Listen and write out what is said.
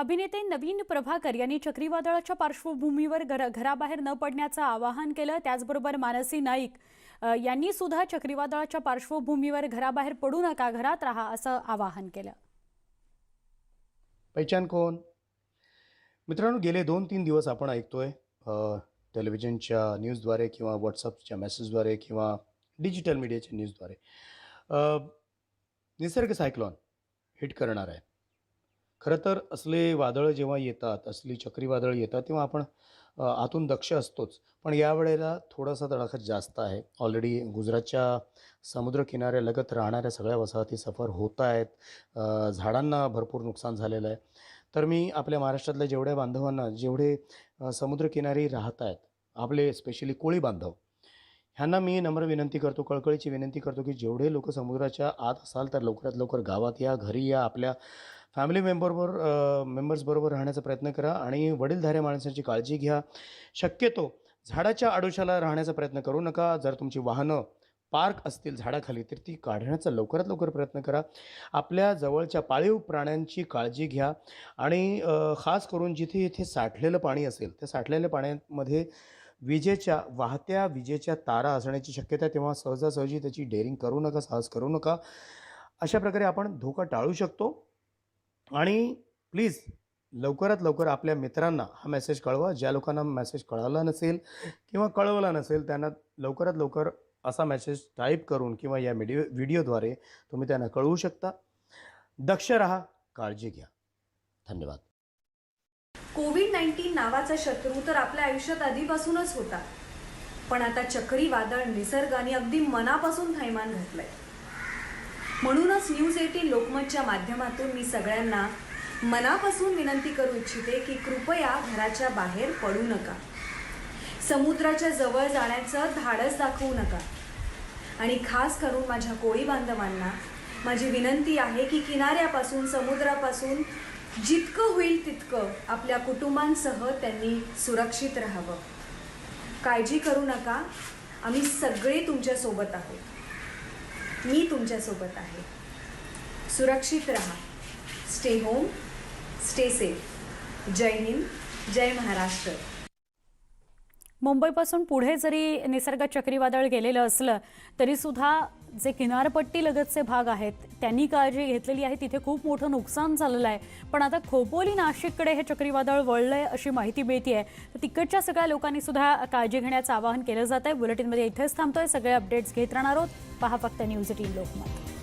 अभिनेते नवीन प्रभाकर यांनी चक्रीवादळाच्या पार्श्वभूमीवर घर घराबाहेर न पडण्याचं आवाहन केलं. त्याचबरोबर मानसी नाईक यांनी सुद्धा चक्रीवादळाच्या पार्श्वभूमीवर घराबाहेर पडू नका घरात राहा असं आवाहन केलं. पहिचान कोण? मित्रांनो गेले दोन तीन दिवस आपण ऐकतोय टेलिव्हिजनच्या न्यूजद्वारे किंवा व्हॉट्सअपच्या मेसेजद्वारे किंवा डिजिटल मीडियाच्या न्यूजद्वारे. निसर्ग सायक्लॉन हिट करणार आहे. खरं तर असले वादळं जेव्हा येतात असली चक्रीवादळ येतात तेव्हा आपण आतून दक्ष असतोच. पण यावेळेला थोडासा तडाखा जास्त आहे. ऑलरेडी गुजरातच्या समुद्रकिनाऱ्यालगत राहणाऱ्या सगळ्या वसाहती सफर होत आहेत. झाडांना भरपूर नुकसान झालेलं आहे. तर मी आपल्या महाराष्ट्रातल्या जेवढ्या बांधवांना जेवढे समुद्रकिनारी राहत आहेत आपले स्पेशली कोळी बांधव ह्यांना मी नम्र विनंती करतो कळकळीची विनंती करतो की जेवढे लोक समुद्राच्या आत असाल तर लवकरात लवकर गावात या घरी या आपल्या फॅमिली मेंबरवर मेंबर्सबरोबर राहण्याचा प्रयत्न करा आणि वडीलधाऱ्या माणसांची काळजी घ्या. शक्यतो झाडाच्या आडोशाला राहण्याचा प्रयत्न करू नका. जर तुमची वाहनं पार्क असतील झाडाखाली तर ती काढण्याचा लवकरात लवकर प्रयत्न करा. आपल्या जवळच्या पाळीव प्राण्यांची काळजी घ्या आणि खास करून जिथे इथे साठलेलं पाणी असेल त्या साठलेल्या पाण्यामध्ये विजेच्या वाहत्या विजेच्या तारा असण्याची शक्यता आहे तेव्हा सहजासहजी त्याची डेअरिंग करू नका साहस करू नका. अशा प्रकारे आपण धोका टाळू शकतो. आणि प्लीज लवकरात लवकर आपल्या मित्रांना हा मेसेज कळवा. ज्या लोकांना मेसेज कळाला नसेल किंवा कळवला नसेल त्यांना लवकरात लवकर असा मेसेज टाईप करून किंवा या व्हिडिओ व्हिडिओद्वारे तुम्ही त्यांना कळवू शकता. दक्ष राहा काळजी घ्या. धन्यवाद. कोविड नाईन्टीन नावाचा शत्रू तर आपल्या आयुष्यात आधीपासूनच होता. पण आता चक्रीवादळ निसर्गाने अगदी मनापासून थैमान घातलंय. म्हणूनच न्यूज एटीन लोकमतच्या माध्यमातून मी सगळ्यांना मनापासून विनंती करू इच्छिते की कृपया घराच्या बाहेर पडू नका. समुद्राच्या जवळ जाण्याचं धाडस दाखवू नका. आणि खास करून माझ्या कोळी बांधवांना माझी विनंती आहे की किनाऱ्यापासून समुद्रापासून जितकं होईल तितकं आपल्या कुटुंबांसह त्यांनी सुरक्षित राहावं. काळजी करू नका. आम्ही सगळे तुमच्यासोबत आहोत. मी तुमच्यासोबत आहे. सुरक्षित राहा. स्टे होम स्टे सेफ जय हिंद. जय महाराष्ट्र. मुंबईपासून पुढे जरी निसर्ग चक्रीवादळ गेलेलं असलं तरीसुद्धा जे किनारपट्टी लगतचे भाग आहेत त्यांनी काळजी घेतलेली आहे. तिथे खूप मोठं नुकसान झालेलं आहे. पण आता खोपोली नाशिककडे हे चक्रीवादळ वळलं आहे अशी माहिती मिळते आहे तर तिकडच्या सगळ्या लोकांनी सुद्धा काळजी घेण्याचं आवाहन केलं जात आहे बुलेटिनमध्ये इथेच थांबतोय. सगळे अपडेट्स घेत राहणार आहोत. पहा फक्त न्यूज एटीन लोकमत.